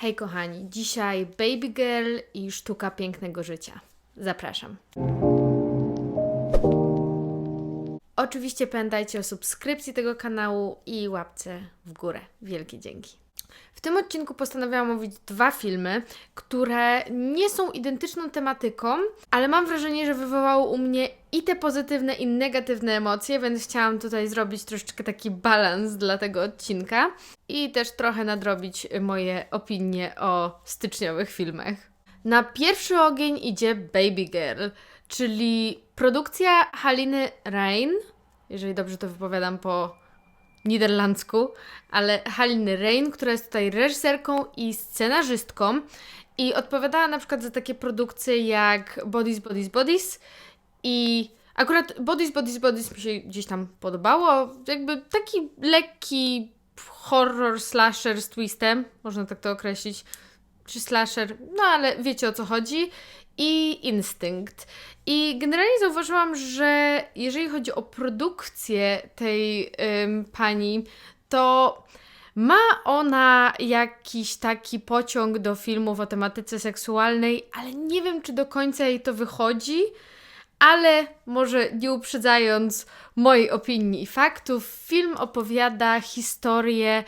Hej kochani, dzisiaj Baby Girl i sztuka pięknego życia. Zapraszam. Oczywiście pamiętajcie o subskrypcji tego kanału i łapce w górę. Wielkie dzięki. W tym odcinku postanowiłam omówić dwa filmy, które nie są identyczną tematyką, ale mam wrażenie, że wywołały u mnie i te pozytywne, i negatywne emocje, więc chciałam tutaj zrobić troszeczkę taki balans dla tego odcinka i też trochę nadrobić moje opinie o styczniowych filmach. Na pierwszy ogień idzie Baby Girl, czyli produkcja Haliny Rain, jeżeli dobrze to wypowiadam po niderlandzku, ale Haliny Rain, która jest tutaj reżyserką i scenarzystką i odpowiadała na przykład za takie produkcje jak Bodies, Bodies, Bodies i akurat Bodies, Bodies, Bodies mi się gdzieś tam podobało, jakby taki lekki horror slasher z twistem, można tak to określić, czy slasher, no ale wiecie o co chodzi i Instynkt. I generalnie zauważyłam, że jeżeli chodzi o produkcję tej ym, pani, to ma ona jakiś taki pociąg do filmów o tematyce seksualnej, ale nie wiem, czy do końca jej to wychodzi. Ale może nie uprzedzając mojej opinii i faktów, film opowiada historię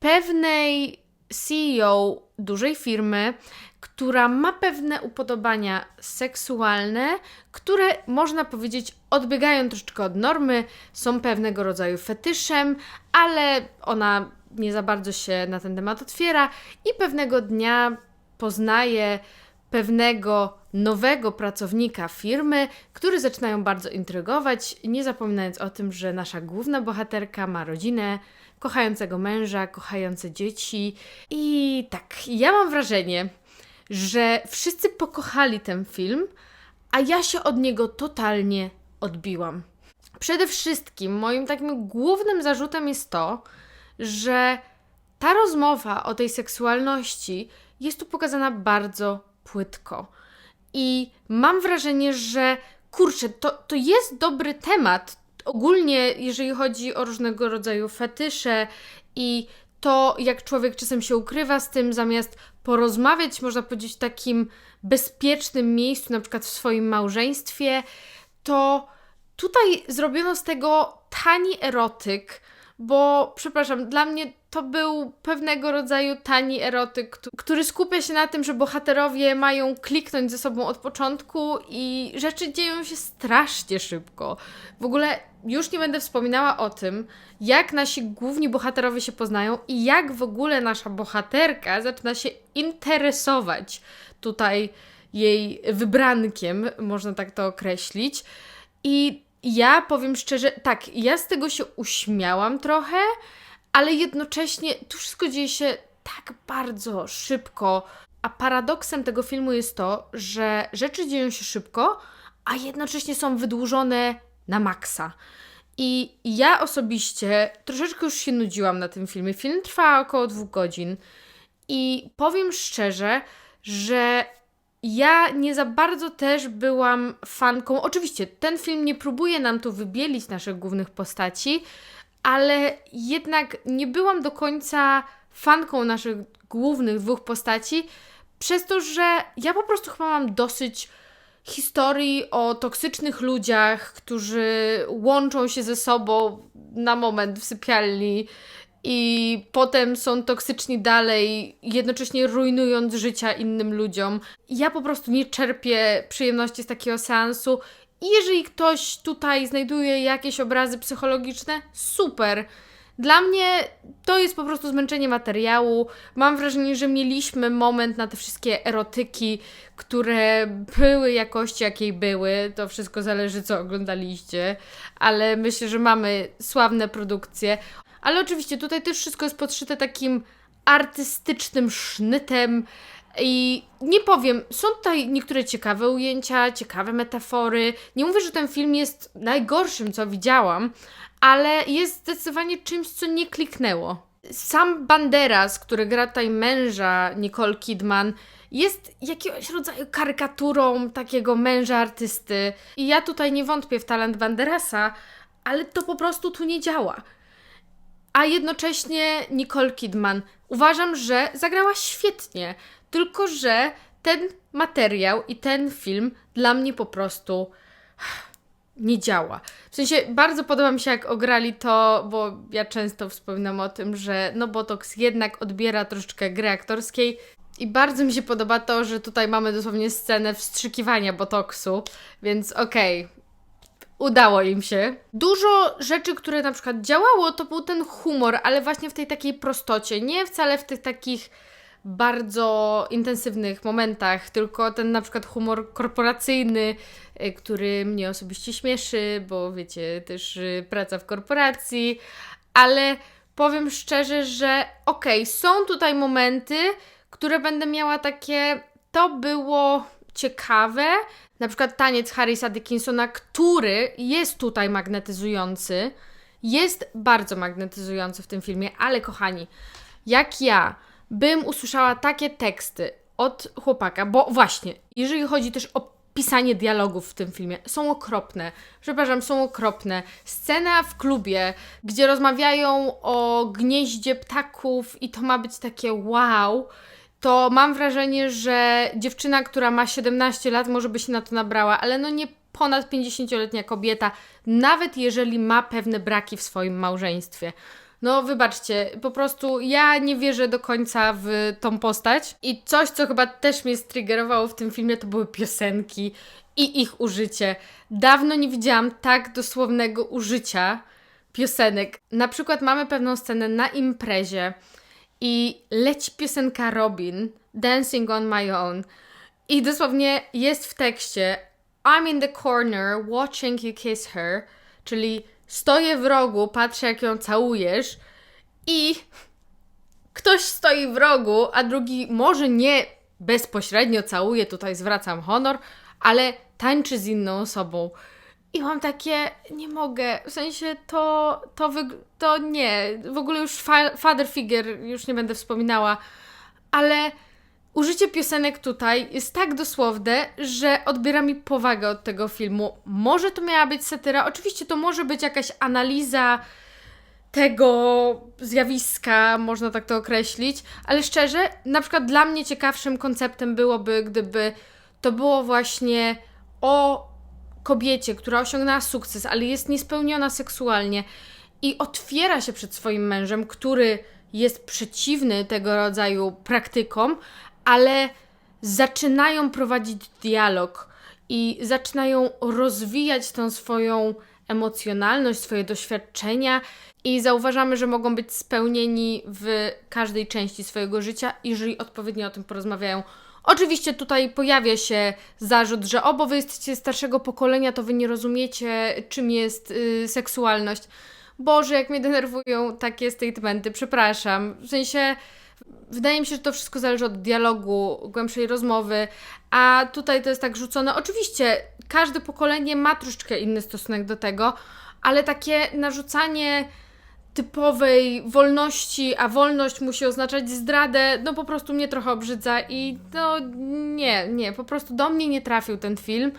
pewnej CEO dużej firmy, która ma pewne upodobania seksualne, które można powiedzieć odbiegają troszeczkę od normy, są pewnego rodzaju fetyszem, ale ona nie za bardzo się na ten temat otwiera i pewnego dnia poznaje pewnego nowego pracownika firmy, który zaczynają bardzo intrygować, nie zapominając o tym, że nasza główna bohaterka ma rodzinę, kochającego męża, kochające dzieci. I tak, ja mam wrażenie, że wszyscy pokochali ten film, a ja się od niego totalnie odbiłam. Przede wszystkim moim takim głównym zarzutem jest to, że ta rozmowa o tej seksualności jest tu pokazana bardzo płytko. I mam wrażenie, że kurczę, to, to jest dobry temat. Ogólnie, jeżeli chodzi o różnego rodzaju fetysze i to, jak człowiek czasem się ukrywa z tym, zamiast porozmawiać, można powiedzieć, w takim bezpiecznym miejscu, na przykład w swoim małżeństwie, to tutaj zrobiono z tego tani erotyk, bo przepraszam, dla mnie to był pewnego rodzaju tani erotyk, który skupia się na tym, że bohaterowie mają kliknąć ze sobą od początku i rzeczy dzieją się strasznie szybko. W ogóle już nie będę wspominała o tym, jak nasi główni bohaterowie się poznają i jak w ogóle nasza bohaterka zaczyna się interesować tutaj jej wybrankiem, można tak to określić. I ja powiem szczerze, tak, ja z tego się uśmiałam trochę, ale jednocześnie to wszystko dzieje się tak bardzo szybko. A paradoksem tego filmu jest to, że rzeczy dzieją się szybko, a jednocześnie są wydłużone na maksa. I ja osobiście troszeczkę już się nudziłam na tym filmie. Film trwa około dwóch godzin. I powiem szczerze, że ja nie za bardzo też byłam fanką. Oczywiście, ten film nie próbuje nam tu wybielić naszych głównych postaci, ale jednak nie byłam do końca fanką naszych głównych dwóch postaci, przez to, że ja po prostu chyba mam dosyć historii o toksycznych ludziach, którzy łączą się ze sobą na moment w sypialni i potem są toksyczni dalej, jednocześnie rujnując życia innym ludziom. Ja po prostu nie czerpię przyjemności z takiego seansu. I jeżeli ktoś tutaj znajduje jakieś obrazy psychologiczne, super. Dla mnie to jest po prostu zmęczenie materiału. Mam wrażenie, że mieliśmy moment na te wszystkie erotyki, które były jakości, jakiej były. To wszystko zależy, co oglądaliście, ale myślę, że mamy sławne produkcje. Ale oczywiście tutaj też wszystko jest podszyte takim artystycznym sznytem. I nie powiem, są tutaj niektóre ciekawe ujęcia, ciekawe metafory. Nie mówię, że ten film jest najgorszym, co widziałam, ale jest zdecydowanie czymś, co nie kliknęło. Sam Banderas, który gra tutaj męża Nicole Kidman, jest jakiegoś rodzaju karykaturą takiego męża artysty. I ja tutaj nie wątpię w talent Banderasa, ale to po prostu tu nie działa. A jednocześnie Nicole Kidman. Uważam, że zagrała świetnie, tylko że ten materiał i ten film dla mnie po prostu nie działa. W sensie bardzo podoba mi się, jak ograli to, bo ja często wspominam o tym, że no Botox jednak odbiera troszeczkę gry aktorskiej. I bardzo mi się podoba to, że tutaj mamy dosłownie scenę wstrzykiwania Botoxu, więc okej, udało im się. Dużo rzeczy, które na przykład działało, to był ten humor, ale właśnie w tej takiej prostocie, nie wcale w tych takich bardzo intensywnych momentach, tylko ten na przykład humor korporacyjny, y, który mnie osobiście śmieszy, bo wiecie, też y, praca w korporacji, ale powiem szczerze, że okej, okay, są tutaj momenty, które będę miała takie, to było ciekawe, na przykład taniec Harrisa Dickinsona, który jest tutaj magnetyzujący, jest bardzo magnetyzujący w tym filmie, ale kochani, jak ja bym usłyszała takie teksty od chłopaka, bo właśnie, jeżeli chodzi też o pisanie dialogów w tym filmie, są okropne. Przepraszam, są okropne. Scena w klubie, gdzie rozmawiają o gnieździe ptaków i to ma być takie wow, to mam wrażenie, że dziewczyna, która ma 17 lat, może by się na to nabrała, ale no nie ponad 50-letnia kobieta, nawet jeżeli ma pewne braki w swoim małżeństwie. No, wybaczcie, po prostu ja nie wierzę do końca w tą postać. I coś, co chyba też mnie striggerowało w tym filmie, to były piosenki i ich użycie. Dawno nie widziałam tak dosłownego użycia piosenek. Na przykład mamy pewną scenę na imprezie i leci piosenka Robin, Dancing on My Own. I dosłownie jest w tekście I'm in the corner watching you kiss her, czyli stoję w rogu, patrzę jak ją całujesz i ktoś stoi w rogu, a drugi może nie bezpośrednio całuje, tutaj zwracam honor, ale tańczy z inną osobą. I mam takie, nie mogę, w sensie to, to, to nie, w ogóle już fa father figure, już nie będę wspominała, ale użycie piosenek tutaj jest tak dosłowne, że odbiera mi powagę od tego filmu. Może to miała być satyra, oczywiście to może być jakaś analiza tego zjawiska, można tak to określić, ale szczerze, na przykład dla mnie ciekawszym konceptem byłoby, gdyby to było właśnie o kobiecie, która osiągnęła sukces, ale jest niespełniona seksualnie i otwiera się przed swoim mężem, który jest przeciwny tego rodzaju praktykom, ale zaczynają prowadzić dialog i zaczynają rozwijać tą swoją emocjonalność, swoje doświadczenia i zauważamy, że mogą być spełnieni w każdej części swojego życia, jeżeli odpowiednio o tym porozmawiają. Oczywiście tutaj pojawia się zarzut, że o, bo wy jesteście starszego pokolenia, to wy nie rozumiecie, czym jest yy, seksualność. Boże, jak mnie denerwują takie statementy, przepraszam. W sensie, wydaje mi się, że to wszystko zależy od dialogu, głębszej rozmowy, a tutaj to jest tak rzucone. Oczywiście, każde pokolenie ma troszeczkę inny stosunek do tego, ale takie narzucanie typowej wolności, a wolność musi oznaczać zdradę, no po prostu mnie trochę obrzydza i no nie, nie, po prostu do mnie nie trafił ten film.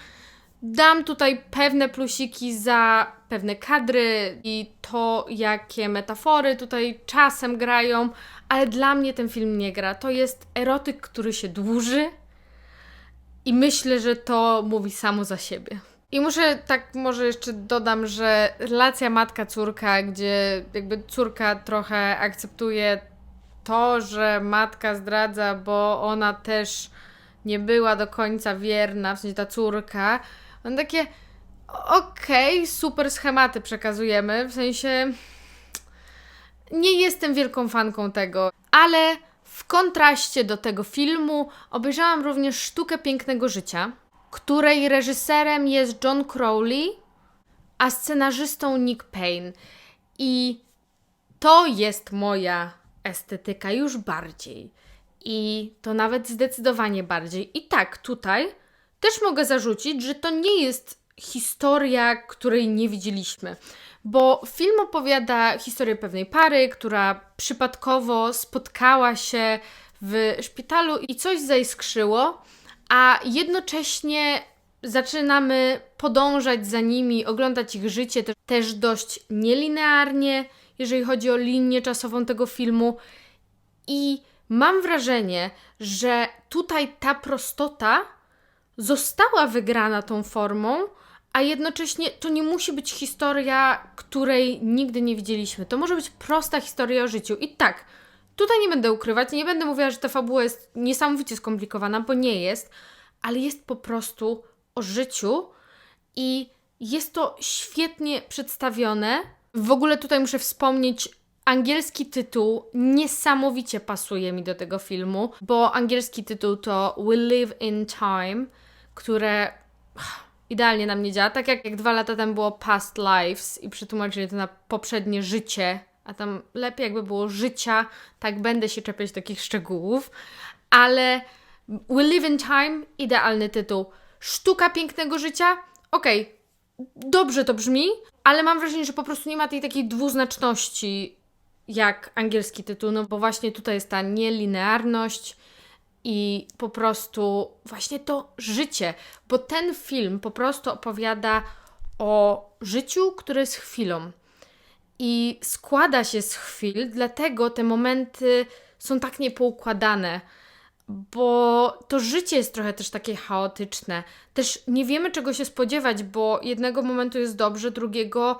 Dam tutaj pewne plusiki za pewne kadry i to, jakie metafory tutaj czasem grają, ale dla mnie ten film nie gra. To jest erotyk, który się dłuży i myślę, że to mówi samo za siebie. I muszę tak może jeszcze dodam, że relacja matka-córka, gdzie jakby córka trochę akceptuje to, że matka zdradza, bo ona też nie była do końca wierna, w sensie ta córka. On takie okej, okay, super schematy przekazujemy, w sensie nie jestem wielką fanką tego, ale w kontraście do tego filmu obejrzałam również Sztukę Pięknego Życia, której reżyserem jest John Crowley, a scenarzystą Nick Payne. I to jest moja estetyka już bardziej. I to nawet zdecydowanie bardziej. I tak, tutaj też mogę zarzucić, że to nie jest historia, której nie widzieliśmy. Bo film opowiada historię pewnej pary, która przypadkowo spotkała się w szpitalu i coś zaiskrzyło a jednocześnie zaczynamy podążać za nimi, oglądać ich życie też dość nielinearnie jeżeli chodzi o linię czasową tego filmu. I mam wrażenie, że tutaj ta prostota została wygrana tą formą, a jednocześnie to nie musi być historia, której nigdy nie widzieliśmy. To może być prosta historia o życiu. I tak, tutaj nie będę ukrywać, nie będę mówiła, że ta fabuła jest niesamowicie skomplikowana, bo nie jest, ale jest po prostu o życiu i jest to świetnie przedstawione. W ogóle tutaj muszę wspomnieć angielski tytuł niesamowicie pasuje mi do tego filmu, bo angielski tytuł to We Live in Time, które idealnie na mnie działa. Tak jak, jak dwa lata temu było Past Lives i przetłumaczyli to na poprzednie życie, a tam lepiej jakby było życia, tak będę się czepiać takich szczegółów, ale We Live in Time, idealny tytuł. Sztuka pięknego życia, okej, okay. dobrze to brzmi, ale mam wrażenie, że po prostu nie ma tej takiej dwuznaczności jak angielski tytuł, no bo właśnie tutaj jest ta nielinearność i po prostu właśnie to życie, bo ten film po prostu opowiada o życiu, które jest chwilą i składa się z chwil, dlatego te momenty są tak niepoukładane, bo to życie jest trochę też takie chaotyczne. Też nie wiemy czego się spodziewać, bo jednego momentu jest dobrze, drugiego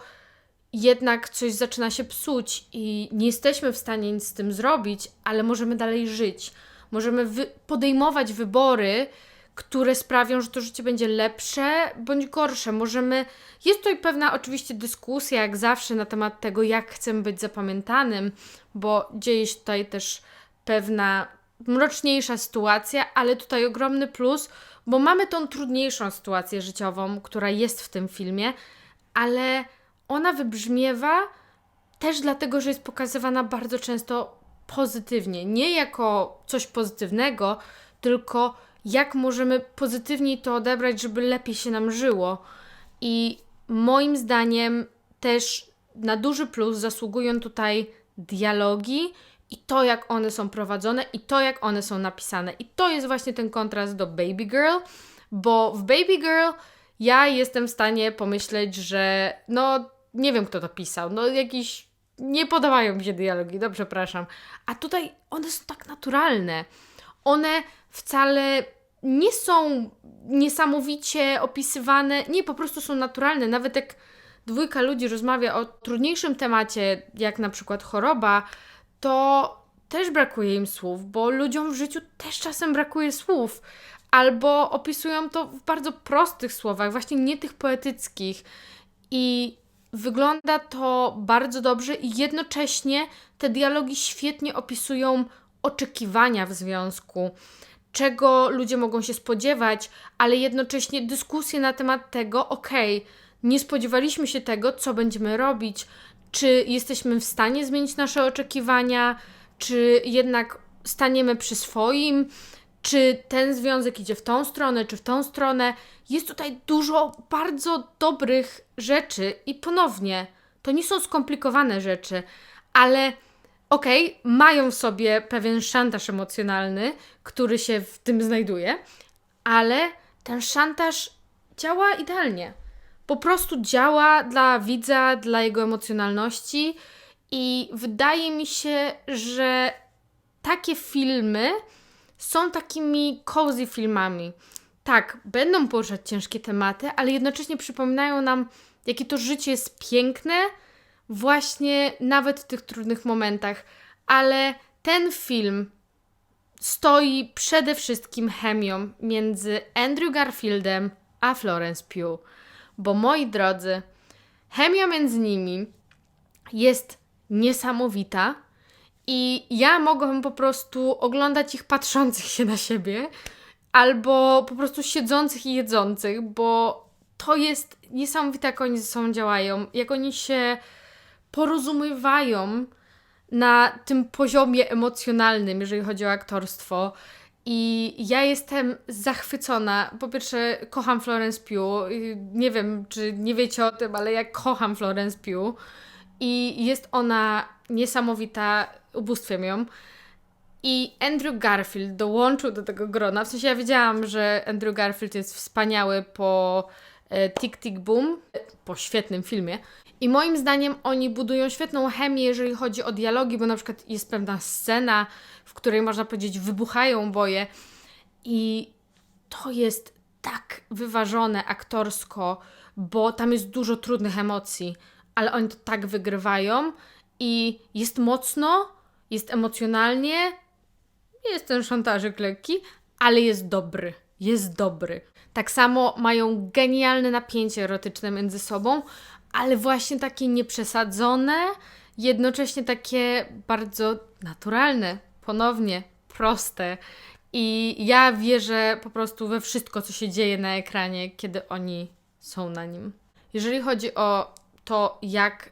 jednak coś zaczyna się psuć i nie jesteśmy w stanie nic z tym zrobić, ale możemy dalej żyć. Możemy wy podejmować wybory, które sprawią, że to życie będzie lepsze bądź gorsze. Możemy. Jest tutaj pewna oczywiście dyskusja, jak zawsze, na temat tego, jak chcemy być zapamiętanym, bo dzieje się tutaj też pewna mroczniejsza sytuacja, ale tutaj ogromny plus, bo mamy tą trudniejszą sytuację życiową, która jest w tym filmie, ale ona wybrzmiewa też dlatego, że jest pokazywana bardzo często pozytywnie. Nie jako coś pozytywnego, tylko jak możemy pozytywniej to odebrać, żeby lepiej się nam żyło. I moim zdaniem też na duży plus zasługują tutaj dialogi i to, jak one są prowadzone, i to, jak one są napisane. I to jest właśnie ten kontrast do Baby Girl, bo w Baby Girl ja jestem w stanie pomyśleć, że no nie wiem kto to pisał, no jakiś nie podobają mi się dialogi, no przepraszam. A tutaj one są tak naturalne. One wcale nie są niesamowicie opisywane, nie, po prostu są naturalne. Nawet jak dwójka ludzi rozmawia o trudniejszym temacie, jak na przykład choroba, to też brakuje im słów, bo ludziom w życiu też czasem brakuje słów. Albo opisują to w bardzo prostych słowach, właśnie nie tych poetyckich. I Wygląda to bardzo dobrze i jednocześnie te dialogi świetnie opisują oczekiwania w związku, czego ludzie mogą się spodziewać, ale jednocześnie dyskusje na temat tego, okej, okay, nie spodziewaliśmy się tego, co będziemy robić, czy jesteśmy w stanie zmienić nasze oczekiwania, czy jednak staniemy przy swoim, czy ten związek idzie w tą stronę, czy w tą stronę. Jest tutaj dużo bardzo dobrych rzeczy i ponownie, to nie są skomplikowane rzeczy, ale okej, okay, mają w sobie pewien szantaż emocjonalny, który się w tym znajduje, ale ten szantaż działa idealnie. Po prostu działa dla widza, dla jego emocjonalności i wydaje mi się, że takie filmy są takimi cozy filmami. Tak, będą poruszać ciężkie tematy, ale jednocześnie przypominają nam, jakie to życie jest piękne, właśnie nawet w tych trudnych momentach. Ale ten film stoi przede wszystkim chemią między Andrew Garfieldem a Florence Pugh. Bo moi drodzy, chemia między nimi jest niesamowita i ja mogłabym po prostu oglądać ich patrzących się na siebie, albo po prostu siedzących i jedzących, bo to jest niesamowite, jak oni ze sobą działają, jak oni się porozumiewają na tym poziomie emocjonalnym, jeżeli chodzi o aktorstwo. I ja jestem zachwycona. Po pierwsze, kocham Florence Pugh. Nie wiem, czy nie wiecie o tym, ale ja kocham Florence Pugh. I jest ona niesamowita ubóstwiam ją. I Andrew Garfield dołączył do tego grona. W sensie ja wiedziałam, że Andrew Garfield jest wspaniały po Tick Tick Boom po świetnym filmie. I moim zdaniem oni budują świetną chemię, jeżeli chodzi o dialogi, bo na przykład jest pewna scena, w której można powiedzieć wybuchają boje i to jest tak wyważone aktorsko, bo tam jest dużo trudnych emocji, ale oni to tak wygrywają i jest mocno, jest emocjonalnie, jest ten szantażyk lekki, ale jest dobry. Jest dobry. Tak samo mają genialne napięcie erotyczne między sobą, ale właśnie takie nieprzesadzone, jednocześnie takie bardzo naturalne, ponownie proste. I ja wierzę po prostu we wszystko, co się dzieje na ekranie, kiedy oni są na nim. Jeżeli chodzi o to, jak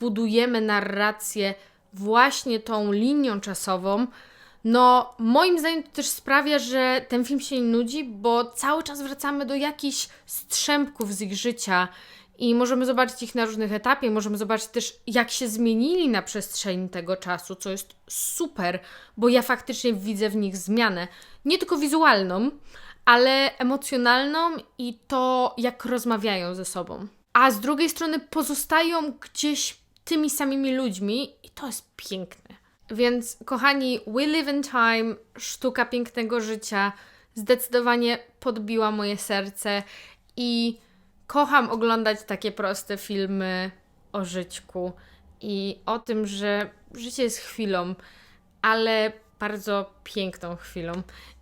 budujemy narrację właśnie tą linią czasową, no moim zdaniem to też sprawia, że ten film się nie nudzi, bo cały czas wracamy do jakichś strzępków z ich życia i możemy zobaczyć ich na różnych etapie, możemy zobaczyć też jak się zmienili na przestrzeni tego czasu, co jest super, bo ja faktycznie widzę w nich zmianę, nie tylko wizualną, ale emocjonalną i to jak rozmawiają ze sobą. A z drugiej strony pozostają gdzieś tymi samymi ludźmi i to jest piękne. Więc kochani, We Live in Time, sztuka pięknego życia, zdecydowanie podbiła moje serce i kocham oglądać takie proste filmy o żyćku i o tym, że życie jest chwilą, ale bardzo piękną chwilą.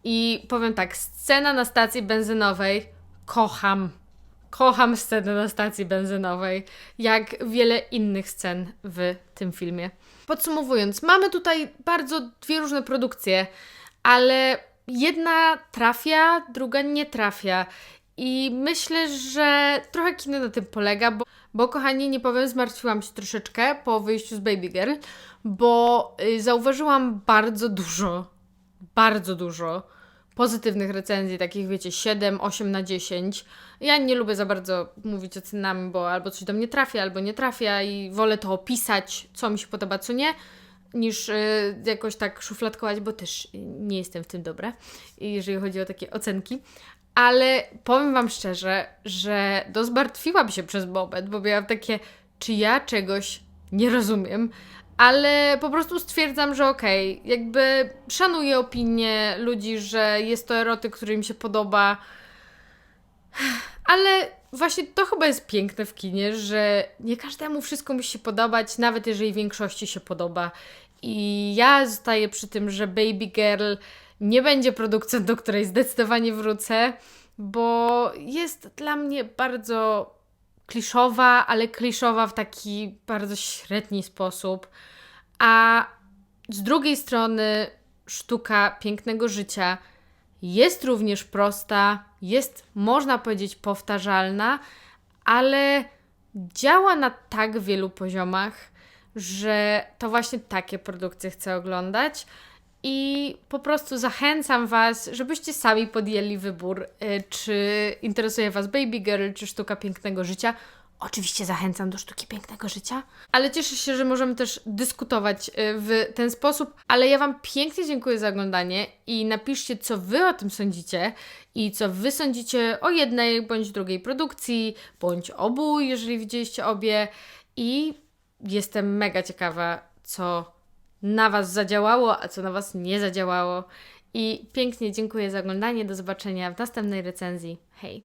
I powiem tak, scena na stacji benzynowej kocham. Kocham scenę na stacji benzynowej, jak wiele innych scen w tym filmie. Podsumowując, mamy tutaj bardzo dwie różne produkcje, ale jedna trafia, druga nie trafia. I myślę, że trochę kino na tym polega, bo, bo kochani, nie powiem, zmartwiłam się troszeczkę po wyjściu z Baby Girl, bo y, zauważyłam bardzo dużo, bardzo dużo pozytywnych recenzji, takich wiecie, 7, 8 na 10. Ja nie lubię za bardzo mówić o cenami, bo albo coś do mnie trafia, albo nie trafia i wolę to opisać, co mi się podoba, co nie, niż y, jakoś tak szufladkować, bo też nie jestem w tym dobra, jeżeli chodzi o takie ocenki. Ale powiem Wam szczerze, że dozmartwiłam się przez moment, bo miałam takie, czy ja czegoś nie rozumiem, ale po prostu stwierdzam, że okej, jakby szanuję opinię ludzi, że jest to erotyk, który im się podoba, ale właśnie to chyba jest piękne w kinie, że nie każdemu wszystko musi się podobać, nawet jeżeli większości się podoba. I ja zostaję przy tym, że Baby Girl nie będzie produkcją, do której zdecydowanie wrócę, bo jest dla mnie bardzo kliszowa, ale kliszowa w taki bardzo średni sposób. A z drugiej strony sztuka pięknego życia jest również prosta, jest można powiedzieć powtarzalna, ale działa na tak wielu poziomach, że to właśnie takie produkcje chcę oglądać. I po prostu zachęcam Was, żebyście sami podjęli wybór, y, czy interesuje Was Baby Girl, czy sztuka pięknego życia. Oczywiście zachęcam do sztuki pięknego życia, ale cieszę się, że możemy też dyskutować y, w ten sposób. Ale ja Wam pięknie dziękuję za oglądanie i napiszcie, co Wy o tym sądzicie i co Wy sądzicie o jednej bądź drugiej produkcji, bądź obu, jeżeli widzieliście obie. I jestem mega ciekawa, co na Was zadziałało, a co na Was nie zadziałało. I pięknie dziękuję za oglądanie. Do zobaczenia w następnej recenzji. Hej!